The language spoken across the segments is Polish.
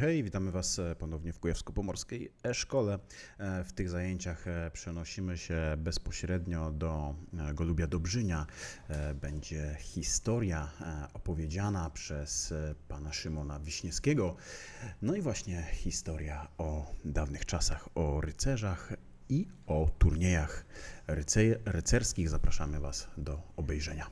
Hej, witamy Was e, ponownie w Kujawsko-Pomorskiej E-Szkole. E, W tych zajęciach e, przenosimy się bezpośrednio do Golubia Dobrzynia. Będzie historia opowiedziana przez pana Szymona Wiśniewskiego. No i właśnie historia o dawnych czasach, o rycerzach i o turniejach ryce- rycerskich. Zapraszamy Was do obejrzenia.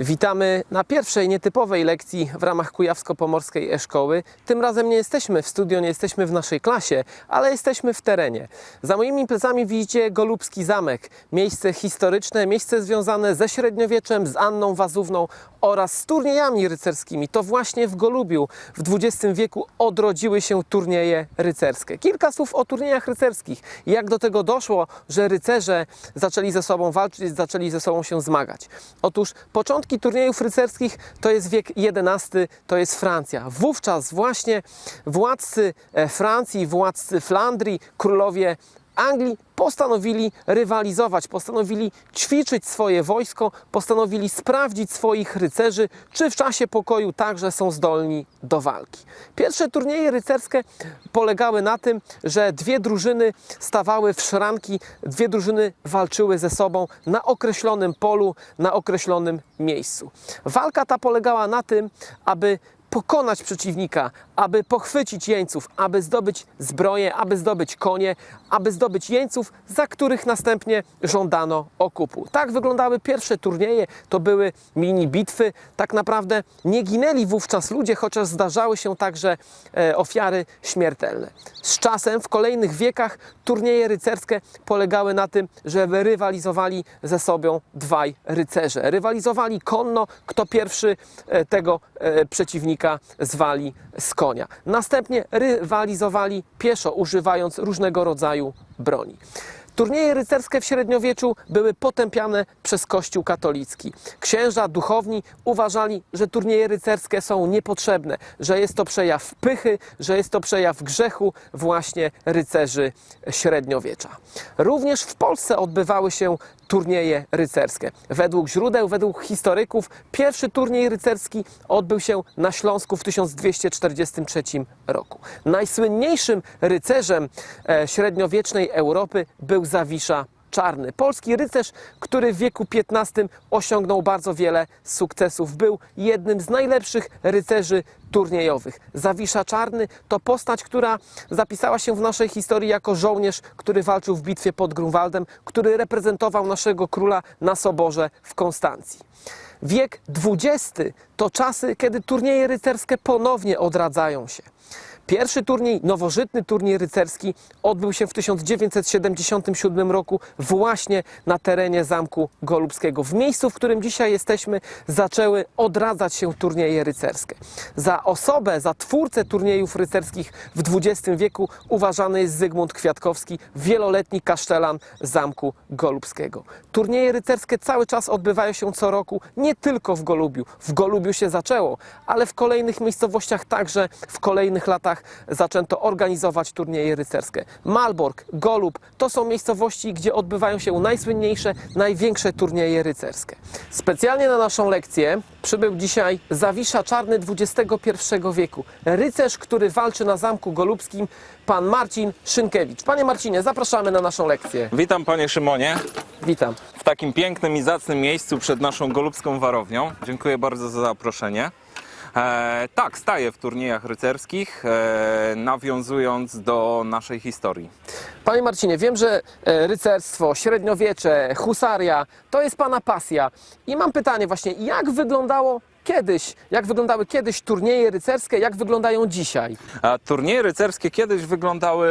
Witamy na pierwszej nietypowej lekcji w ramach Kujawsko-Pomorskiej E-Szkoły. Tym razem nie jesteśmy w studio, nie jesteśmy w naszej klasie, ale jesteśmy w terenie. Za moimi plecami widzicie Golubski Zamek, miejsce historyczne, miejsce związane ze średniowieczem, z Anną Wazówną oraz z turniejami rycerskimi. To właśnie w Golubiu w XX wieku odrodziły się turnieje rycerskie. Kilka słów o turniejach rycerskich. Jak do tego doszło, że rycerze zaczęli ze sobą walczyć, zaczęli ze sobą się zmagać. Otóż początki turniejów rycerskich to jest wiek XI, to jest Francja. Wówczas właśnie władcy e, Francji, władcy Flandrii, królowie Anglii postanowili rywalizować, postanowili ćwiczyć swoje wojsko, postanowili sprawdzić swoich rycerzy, czy w czasie pokoju także są zdolni do walki. Pierwsze turnieje rycerskie polegały na tym, że dwie drużyny stawały w szranki, dwie drużyny walczyły ze sobą na określonym polu, na określonym miejscu. Walka ta polegała na tym, aby pokonać przeciwnika, aby pochwycić jeńców, aby zdobyć zbroję, aby zdobyć konie, aby zdobyć jeńców, za których następnie żądano okupu. Tak wyglądały pierwsze turnieje, to były mini bitwy. Tak naprawdę nie ginęli wówczas ludzie, chociaż zdarzały się także e, ofiary śmiertelne. Z czasem, w kolejnych wiekach, turnieje rycerskie polegały na tym, że rywalizowali ze sobą dwaj rycerze. Rywalizowali konno, kto pierwszy e, tego e, przeciwnika zwali z konia. Następnie rywalizowali pieszo, używając różnego rodzaju broni. Turnieje rycerskie w średniowieczu były potępiane przez Kościół katolicki. Księża, duchowni uważali, że turnieje rycerskie są niepotrzebne, że jest to przejaw pychy, że jest to przejaw grzechu właśnie rycerzy średniowiecza. Również w Polsce odbywały się turnieje rycerskie. Według źródeł, według historyków, pierwszy turniej rycerski odbył się na Śląsku w 1243 roku. Najsłynniejszym rycerzem e, Europy był Zawisza Czarny. Polski rycerz, który w wieku XV osiągnął bardzo wiele sukcesów. Był jednym z najlepszych rycerzy turniejowych. Zawisza Czarny to postać, która zapisała się w naszej historii jako żołnierz, który walczył w bitwie pod Grunwaldem, który reprezentował naszego króla na soborze w Konstancji. Wiek XX to czasy, kiedy turnieje rycerskie ponownie odradzają się. Pierwszy turniej, nowożytny turniej rycerski odbył się w 1977 roku właśnie na terenie Zamku Golubskiego. W miejscu, w którym dzisiaj jesteśmy, zaczęły odradzać się turnieje rycerskie. Za osobę, za twórcę turniejów rycerskich w XX wieku uważany jest Zygmunt Kwiatkowski, wieloletni kasztelan Zamku Golubskiego. Turnieje rycerskie cały czas odbywają się co roku, nie tylko w Golubiu. W Golubiu się zaczęło, ale w kolejnych miejscowościach także w kolejnych latach zaczęto organizować turnieje rycerskie. Malbork, Golub to są miejscowości, gdzie odbywają się najsłynniejsze, największe turnieje rycerskie. Specjalnie na naszą lekcję przybył dzisiaj Zawisza Czarny XXI wieku. Rycerz, który walczy na Zamku Golubskim, pan Marcin Szynkiewicz. Panie Marcinie, zapraszamy na naszą lekcję. Witam panie Szymonie Witam. w takim pięknym i zacnym miejscu przed naszą golubską warownią. Dziękuję bardzo za zaproszenie. E, tak, staję w turniejach rycerskich, e, nawiązując do naszej historii. Panie Marcinie, wiem, że e, rycerstwo, średniowiecze, husaria to jest Pana pasja. I mam pytanie właśnie, jak wyglądało kiedyś, jak wyglądały kiedyś turnieje rycerskie, jak wyglądają dzisiaj? A turnieje rycerskie kiedyś wyglądały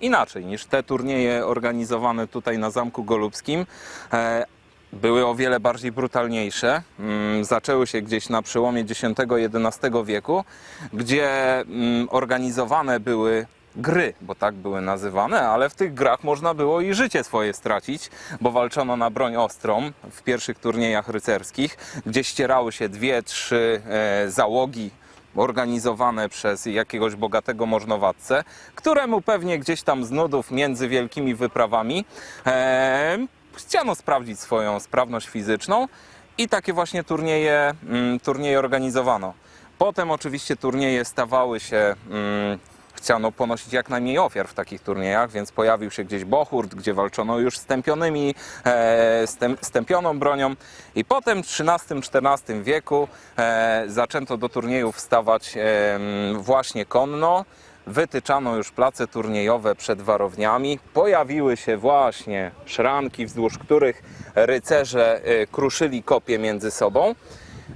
inaczej niż te turnieje organizowane tutaj na Zamku Golubskim. E, Były o wiele bardziej brutalniejsze. Mm, Zaczęły się gdzieś na przełomie X-XI wieku, gdzie mm, organizowane były gry, bo tak były nazywane, ale w tych grach można było i życie swoje stracić, bo walczono na broń ostrą w pierwszych turniejach rycerskich, gdzie ścierały się dwie, trzy e, załogi organizowane przez jakiegoś bogatego możnowładcę, któremu pewnie gdzieś tam z nudów między wielkimi wyprawami chciano sprawdzić swoją sprawność fizyczną i takie właśnie turnieje, mm, turnieje organizowano. Potem oczywiście turnieje stawały się mm, chciano ponosić jak najmniej ofiar w takich turniejach, więc pojawił się gdzieś bohurt, gdzie walczono już e, stęp, stępioną bronią. I potem w XIII-XIV wieku e, zaczęto do turniejów wstawać e, m, właśnie konno. Wytyczano już place turniejowe przed warowniami. Pojawiły się właśnie szranki, wzdłuż których rycerze e, kruszyli kopie między sobą.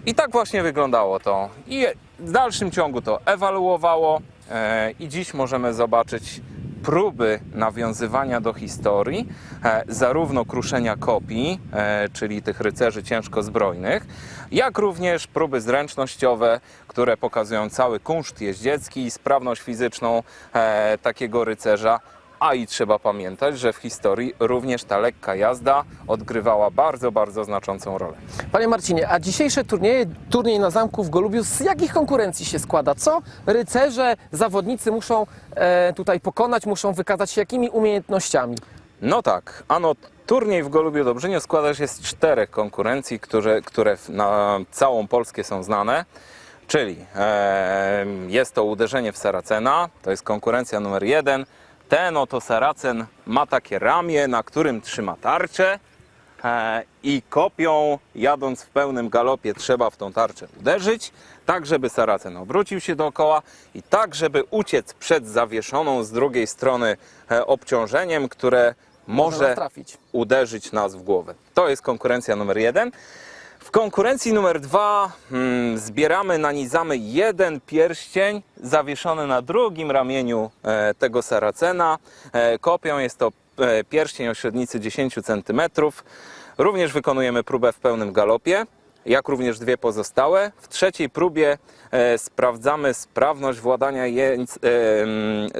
I tak właśnie wyglądało to. I w dalszym ciągu to ewaluowało e, i dziś możemy zobaczyć próby nawiązywania do historii, e, zarówno kruszenia kopii, e, czyli tych rycerzy ciężko zbrojnych, jak również próby zręcznościowe, które pokazują cały kunszt jeździecki i sprawność fizyczną e, takiego rycerza. A i trzeba pamiętać, że w historii również ta lekka jazda odgrywała bardzo, bardzo znaczącą rolę. Panie Marcinie, a dzisiejsze turnieje, turniej na zamku w Golubiu, z jakich konkurencji się składa? Co rycerze, zawodnicy muszą e, tutaj pokonać, muszą wykazać się jakimi umiejętnościami? No tak, ano turniej w Golubiu Dobrzyniu składa się z czterech konkurencji, które, które na całą Polskę są znane. Czyli e, jest to uderzenie w Saracena, to jest konkurencja numer jeden. Ten oto Saracen ma takie ramię, na którym trzyma tarczę e, i kopią, jadąc w pełnym galopie, trzeba w tą tarczę uderzyć, tak żeby Saracen obrócił się dookoła i tak, żeby uciec przed zawieszoną z drugiej strony e, obciążeniem, które Może nas uderzyć nas w głowę. To jest konkurencja numer jeden. W konkurencji numer dwa mm, zbieramy, nanizamy jeden pierścień zawieszony na drugim ramieniu e, tego saracena. E, kopią jest to e, pierścień o średnicy 10 cm. Również wykonujemy próbę w pełnym galopie, jak również dwie pozostałe. W trzeciej próbie e, sprawdzamy sprawność władania e,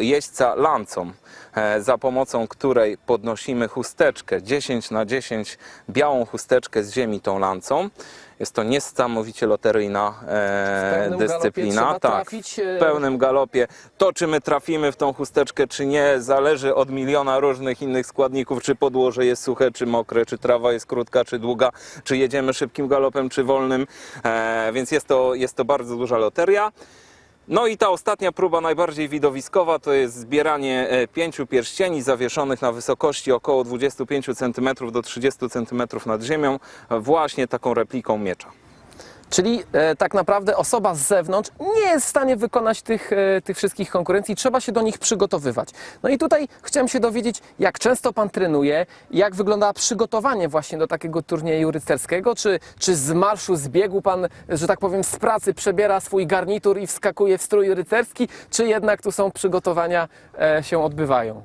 jeźdźca lancą, e, za pomocą której podnosimy chusteczkę 10 na 10 białą chusteczkę z ziemi tą lancą. Jest to niesamowicie loteryjna e, dyscyplina. tak, trafić, e, w pełnym galopie. To, czy my trafimy w tą chusteczkę, czy nie, zależy od miliona różnych innych składników, czy podłoże jest suche, czy mokre, czy trawa jest krótka, czy długa, czy jedziemy szybkim galopem, czy wolnym. E, więc jest to, jest to bardzo duża loteria. No i ta ostatnia próba, najbardziej widowiskowa, to jest zbieranie e, pięciu pierścieni zawieszonych na wysokości około 25 cm do 30 cm nad ziemią, właśnie taką repliką miecza. Czyli e, tak naprawdę osoba z zewnątrz nie jest w stanie wykonać tych, e, tych wszystkich konkurencji, trzeba się do nich przygotowywać. No i tutaj chciałem się dowiedzieć, jak często Pan trenuje, jak wygląda przygotowanie właśnie do takiego turnieju rycerskiego, czy, czy z marszu, z biegu Pan, że tak powiem, z pracy przebiera swój garnitur i wskakuje w strój rycerski, czy jednak tu są przygotowania, e, się odbywają?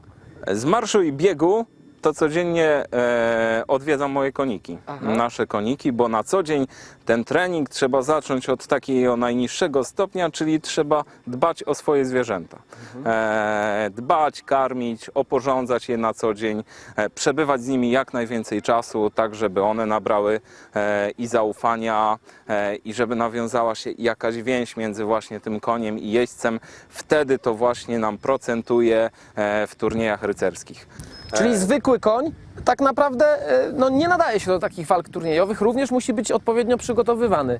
Z marszu i biegu to codziennie e, odwiedzam moje koniki, Aha. nasze koniki, bo na co dzień ten trening trzeba zacząć od takiego najniższego stopnia, czyli trzeba dbać o swoje zwierzęta. E, dbać, karmić, oporządzać je na co dzień, e, przebywać z nimi jak najwięcej czasu, tak żeby one nabrały e, i zaufania e, i żeby nawiązała się jakaś więź między właśnie tym koniem i jeźdźcem. Wtedy to właśnie nam procentuje e, w turniejach rycerskich. Czyli zwykły koń tak naprawdę e, no, nie nadaje się do takich walk turniejowych, również musi być odpowiednio przygotowywany.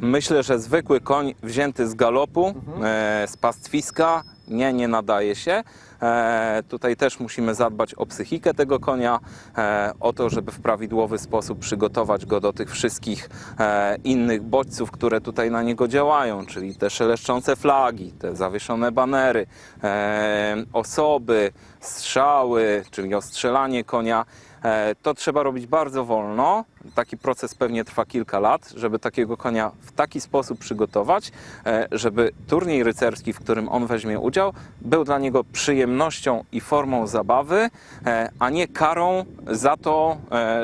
Myślę, że zwykły koń wzięty z galopu, e, z pastwiska, nie, nie nadaje się. E, tutaj też musimy zadbać o psychikę tego konia, e, o to, żeby w prawidłowy sposób przygotować go do tych wszystkich e, innych bodźców, które tutaj na niego działają, czyli te szeleszczące flagi, te zawieszone banery, e, osoby, strzały, czyli ostrzelanie konia. E, To trzeba robić bardzo wolno. Taki proces pewnie trwa kilka lat, żeby takiego konia w taki sposób przygotować, e, żeby turniej rycerski, w którym on weźmie udział, był dla niego przyjemnością i formą zabawy, e, a nie karą za to,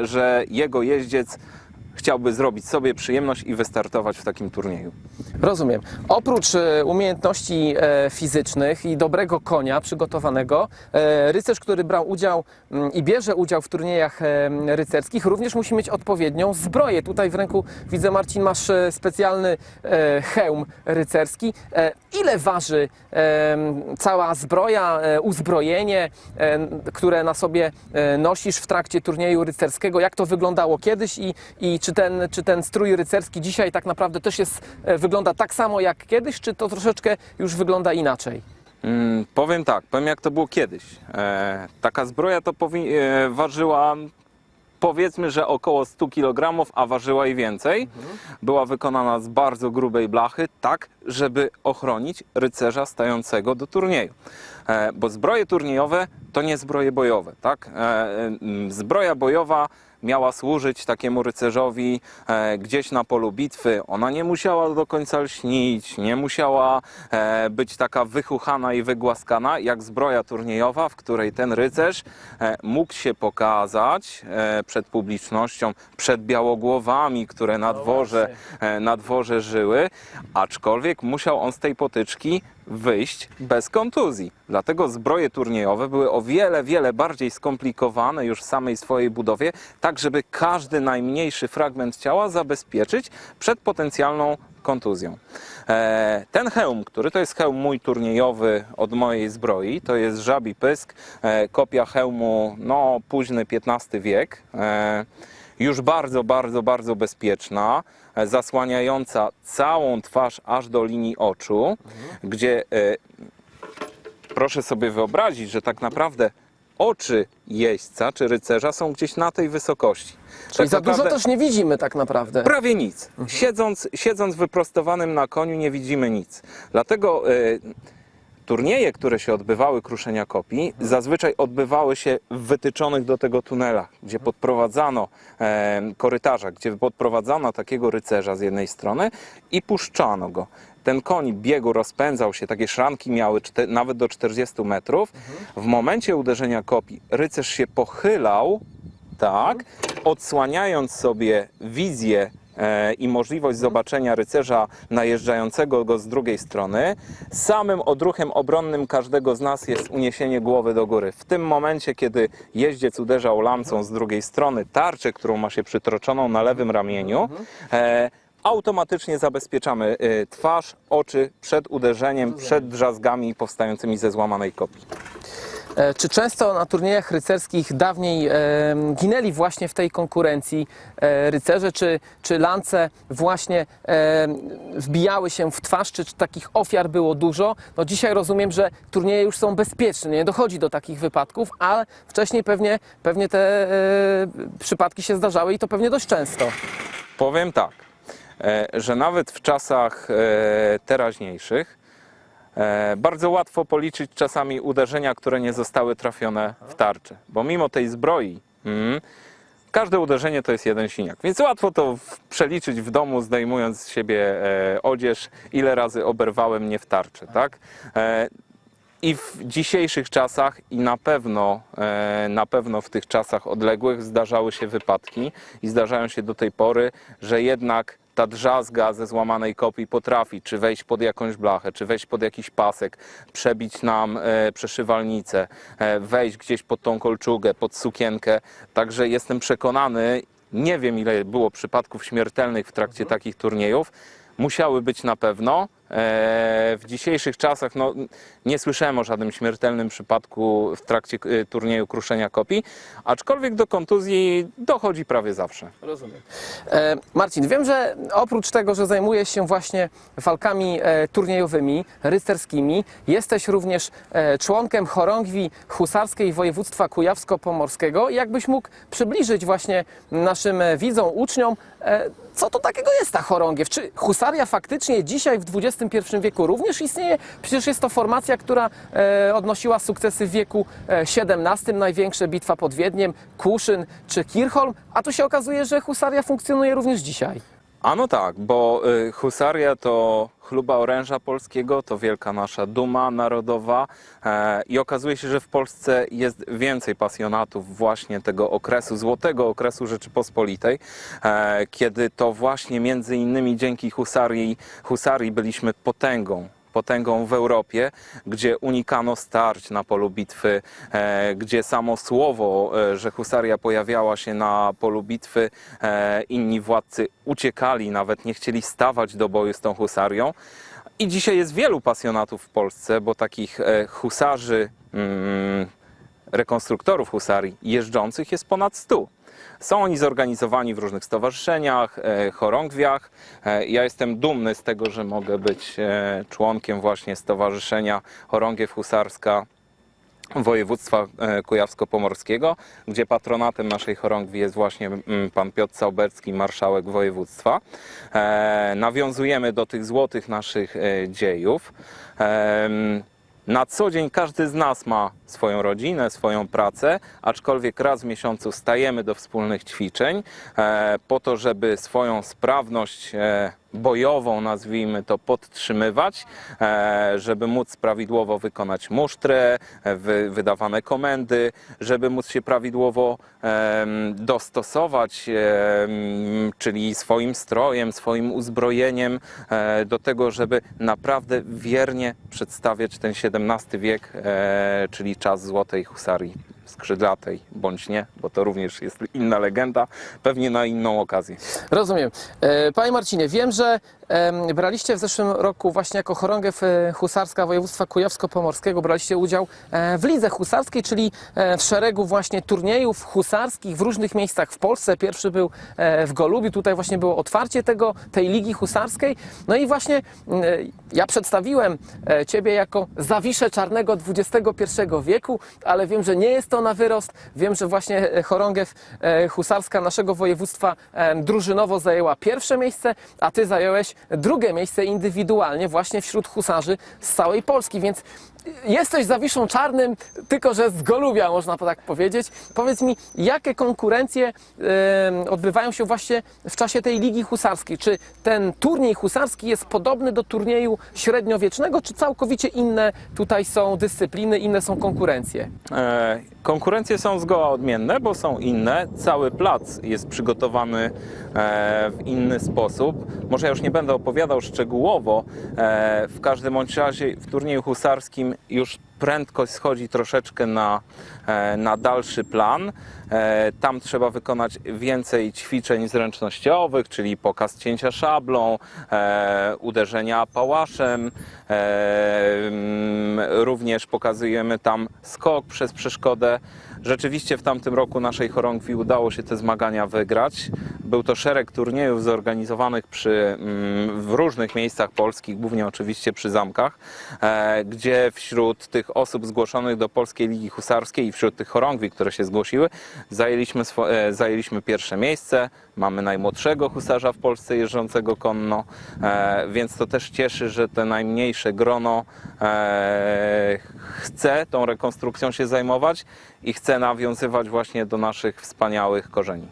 że jego jeździec chciałby zrobić sobie przyjemność i wystartować w takim turnieju. Rozumiem. Oprócz e, umiejętności e, fizycznych i dobrego konia przygotowanego, e, rycerz, który brał udział mm, i bierze udział w turniejach rycerskich, również musi mieć odpowiednią zbroję. Tutaj w ręku widzę, Marcin, masz specjalny hełm rycerski. Ile waży cała zbroja, uzbrojenie, które na sobie nosisz w trakcie turnieju rycerskiego? Jak to wyglądało kiedyś i, i czy, ten, czy ten strój rycerski dzisiaj tak naprawdę też jest, e, wygląda tak samo jak kiedyś, czy to troszeczkę już wygląda inaczej? Mm, powiem tak, powiem jak to było kiedyś. E, taka zbroja to powi- e, ważyła powiedzmy, że około 100 kg, a ważyła i więcej. Była wykonana z bardzo grubej blachy, tak żeby ochronić rycerza stającego do turnieju. E, bo zbroje turniejowe to nie zbroje bojowe, tak? E, mm, zbroja bojowa miała służyć takiemu rycerzowi e, gdzieś na polu bitwy. Ona nie musiała do końca lśnić, nie musiała e, być taka wychuchana i wygłaskana, jak zbroja turniejowa, w której ten rycerz e, mógł się pokazać przed publicznością, przed białogłowami, które na dworze, e, na dworze żyły, aczkolwiek musiał on z tej potyczki wyjść bez kontuzji. Dlatego zbroje turniejowe były o wiele, wiele bardziej skomplikowane już w samej swojej budowie, tak żeby każdy najmniejszy fragment ciała zabezpieczyć przed potencjalną kontuzją. E, Ten hełm, który to jest hełm mój turniejowy od mojej zbroi, to jest żabi pysk, e, kopia hełmu, no późny XV wiek. E, już bardzo, bardzo, bardzo bezpieczna, zasłaniająca całą twarz aż do linii oczu, gdzie e, proszę sobie wyobrazić, że tak naprawdę oczy jeźdźca czy rycerza są gdzieś na tej wysokości. Czyli tak za dużo też nie widzimy tak naprawdę. prawie nic. Siedząc, siedząc wyprostowanym na koniu nie widzimy nic. Dlatego e, turnieje, które się odbywały kruszenia kopii, zazwyczaj odbywały się w wytyczonych do tego tunelach, gdzie podprowadzano e, korytarza, gdzie podprowadzano takiego rycerza z jednej strony i puszczano go. Ten koń biegu rozpędzał się, takie szranki miały nawet do 40 metrów. W momencie uderzenia kopii rycerz się pochylał, tak, odsłaniając sobie wizję i możliwość zobaczenia rycerza najeżdżającego go z drugiej strony. Samym odruchem obronnym każdego z nas jest uniesienie głowy do góry. W tym momencie, kiedy jeździec uderzał lancą z drugiej strony tarczę, którą ma się przytroczoną na lewym ramieniu, e, automatycznie zabezpieczamy e, twarz, oczy przed uderzeniem, przed drzazgami powstającymi ze złamanej kopii. E, Czy często na turniejach rycerskich dawniej e, ginęli właśnie w tej konkurencji e, rycerze, czy, czy lance właśnie wbijały się w twarz, czy, czy takich ofiar było dużo? No dzisiaj rozumiem, że turnieje już są bezpieczne, nie dochodzi do takich wypadków, ale wcześniej pewnie, pewnie te przypadki się zdarzały i to pewnie dość często. Powiem tak, że nawet w czasach teraźniejszych bardzo łatwo policzyć czasami uderzenia, które nie zostały trafione w tarczę, bo mimo tej zbroi mm, każde uderzenie to jest jeden siniak, więc łatwo to przeliczyć w domu, zdejmując z siebie e, odzież, ile razy oberwałem mnie w tarczę, tak? E, i w dzisiejszych czasach i na pewno, e, na pewno w tych czasach odległych zdarzały się wypadki i zdarzają się do tej pory, że jednak ta drzazga ze złamanej kopii potrafi czy wejść pod jakąś blachę, czy wejść pod jakiś pasek, przebić nam e, przeszywalnicę, e, wejść gdzieś pod tą kolczugę, pod sukienkę. Także jestem przekonany, nie wiem ile było przypadków śmiertelnych w trakcie takich turniejów, musiały być na pewno, w dzisiejszych czasach no, nie słyszałem o żadnym śmiertelnym przypadku w trakcie e, turnieju kruszenia kopii, aczkolwiek do kontuzji dochodzi prawie zawsze. Rozumiem. E, Marcin, wiem, że oprócz tego, że zajmujesz się właśnie walkami e, turniejowymi, rycerskimi, jesteś również e, członkiem chorągwi husarskiej województwa kujawsko-pomorskiego. Jakbyś mógł przybliżyć właśnie naszym e, widzom, uczniom, e, co to takiego jest ta chorągiew? Czy husaria faktycznie dzisiaj w XXI wieku również istnieje? Przecież jest to formacja, która e, odnosiła sukcesy w wieku e, XVII, największe bitwa pod Wiedniem, Kuszyn czy Kirchholm, a tu się okazuje, że husaria funkcjonuje również dzisiaj. A no tak, bo y, husaria to chluba oręża polskiego, to wielka nasza duma narodowa e, i okazuje się, że w Polsce jest więcej pasjonatów właśnie tego okresu, złotego okresu Rzeczypospolitej, e, kiedy to właśnie między innymi dzięki husarii, husarii byliśmy potęgą potęgą w Europie, gdzie unikano starć na polu bitwy, e, gdzie samo słowo, e, że husaria pojawiała się na polu bitwy, e, inni władcy uciekali, nawet nie chcieli stawać do boju z tą husarią. I dzisiaj jest wielu pasjonatów w Polsce, bo takich husarzy, mm, rekonstruktorów husarii jeżdżących jest ponad 100. Są oni zorganizowani w różnych stowarzyszeniach, e, chorągwiach. E, Ja jestem dumny z tego, że mogę być e, członkiem właśnie Stowarzyszenia Chorągiew Husarska województwa kujawsko-pomorskiego, gdzie patronatem naszej chorągwi jest właśnie mm, pan Piotr Sauberski, marszałek województwa. Nawiązujemy do tych złotych naszych dziejów. Na co dzień każdy z nas ma swoją rodzinę, swoją pracę, aczkolwiek raz w miesiącu stajemy do wspólnych ćwiczeń e, po to, żeby swoją sprawność e, bojową, nazwijmy to, podtrzymywać, e, żeby móc prawidłowo wykonać musztrę, wy, wydawane komendy, żeby móc się prawidłowo dostosować, czyli swoim strojem, swoim uzbrojeniem do tego, żeby naprawdę wiernie przedstawiać ten XVII wiek, czyli czas Złotej Husarii skrzydlatej, bądź nie, bo to również jest inna legenda, pewnie na inną okazję. Rozumiem. E, Panie Marcinie, wiem, że braliście w zeszłym roku właśnie jako chorągiew e, husarska województwa kujawsko-pomorskiego, braliście udział e, w lidze husarskiej, czyli w szeregu właśnie turniejów husarskich w różnych miejscach w Polsce. Pierwszy był w Golubiu, tutaj właśnie było otwarcie tego, tej ligi husarskiej. No i właśnie ja przedstawiłem Ciebie jako zawiszę czarnego XXI wieku, ale wiem, że nie jest to na wyrost. Wiem, że właśnie e, chorągiew e, husarska naszego województwa e, drużynowo zajęła pierwsze miejsce, a Ty zająłeś drugie miejsce indywidualnie właśnie wśród husarzy z całej Polski, więc jesteś zawiszą czarnym, tylko że z Golubia, można tak powiedzieć. Powiedz mi, jakie konkurencje odbywają się właśnie w czasie tej ligi husarskiej? Czy ten turniej husarski jest podobny do turnieju średniowiecznego, czy całkowicie inne tutaj są dyscypliny, inne są konkurencje? Konkurencje są zgoła odmienne, bo są inne. Cały plac jest przygotowany e, w inny sposób. Może ja już nie będę opowiadał szczegółowo. E, W każdym bądź razie w turnieju husarskim już prędkość schodzi troszeczkę na, e, na dalszy plan. E, Tam trzeba wykonać więcej ćwiczeń zręcznościowych, czyli pokaz cięcia szablą, e, uderzenia pałaszem. Mm, Również pokazujemy tam skok przez przeszkodę. Rzeczywiście w tamtym roku naszej chorągwi udało się te zmagania wygrać. Był to szereg turniejów zorganizowanych przy, mm, w różnych miejscach polskich, głównie oczywiście przy zamkach, gdzie wśród tych osób zgłoszonych do Polskiej Ligi Husarskiej i wśród tych chorągwi, które się zgłosiły, zajęliśmy, e, zajęliśmy pierwsze miejsce. Mamy najmłodszego husarza w Polsce jeżdżącego konno, e, więc to też cieszy, że te najmniejsze grono e, chce tą rekonstrukcją się zajmować i chce nawiązywać właśnie do naszych wspaniałych korzeni.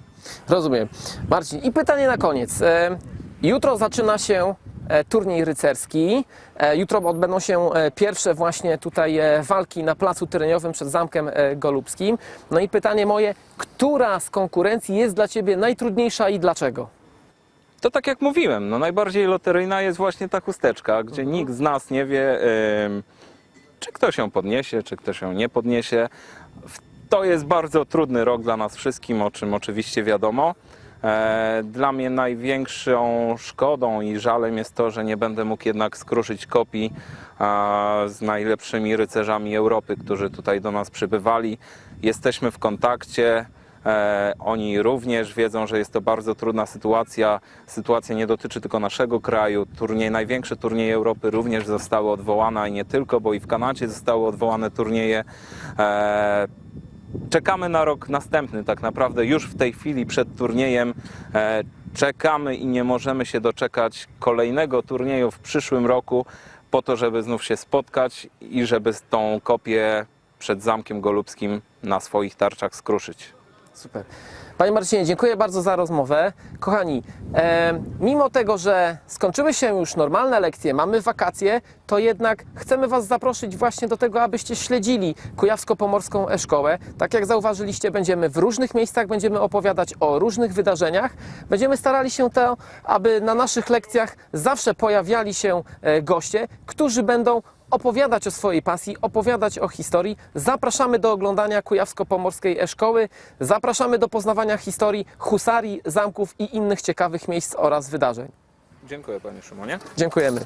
Rozumiem. Marcin, i pytanie na koniec. Jutro zaczyna się turniej rycerski. E, Jutro odbędą się e, pierwsze właśnie tutaj e, walki na placu tereniowym przed Zamkiem e, Golubskim. No i pytanie moje, która z konkurencji jest dla Ciebie najtrudniejsza i dlaczego? To tak jak mówiłem, no najbardziej loteryjna jest właśnie ta chusteczka, gdzie nikt z nas nie wie, czy ktoś ją podniesie, czy ktoś ją nie podniesie. To jest bardzo trudny rok dla nas wszystkim, o czym oczywiście wiadomo. E, Dla mnie największą szkodą i żalem jest to, że nie będę mógł jednak skruszyć kopii a, z najlepszymi rycerzami Europy, którzy tutaj do nas przybywali. Jesteśmy w kontakcie. E, Oni również wiedzą, że jest to bardzo trudna sytuacja. Sytuacja nie dotyczy tylko naszego kraju. Turniej, największe turnieje Europy również zostały odwołane i nie tylko, bo i w Kanadzie zostały odwołane turnieje. Czekamy na rok następny, tak naprawdę już w tej chwili przed turniejem. E, czekamy i nie możemy się doczekać kolejnego turnieju w przyszłym roku, po to, żeby znów się spotkać i żeby tą kopię przed Zamkiem Golubskim na swoich tarczach skruszyć. Super. Panie Marcinie, dziękuję bardzo za rozmowę. Kochani, e, mimo tego, że skończyły się już normalne lekcje, mamy wakacje, to jednak chcemy Was zaprosić właśnie do tego, abyście śledzili Kujawsko-Pomorską E-Szkołę. Tak jak zauważyliście, będziemy w różnych miejscach, będziemy opowiadać o różnych wydarzeniach. Będziemy starali się to, aby na naszych lekcjach zawsze pojawiali się e, goście, którzy będą opowiadać o swojej pasji, opowiadać o historii. Zapraszamy do oglądania Kujawsko-Pomorskiej E-Szkoły, zapraszamy do poznawania historii husarii, zamków i innych ciekawych miejsc oraz wydarzeń. Dziękuję Panie Szymonie. Dziękujemy.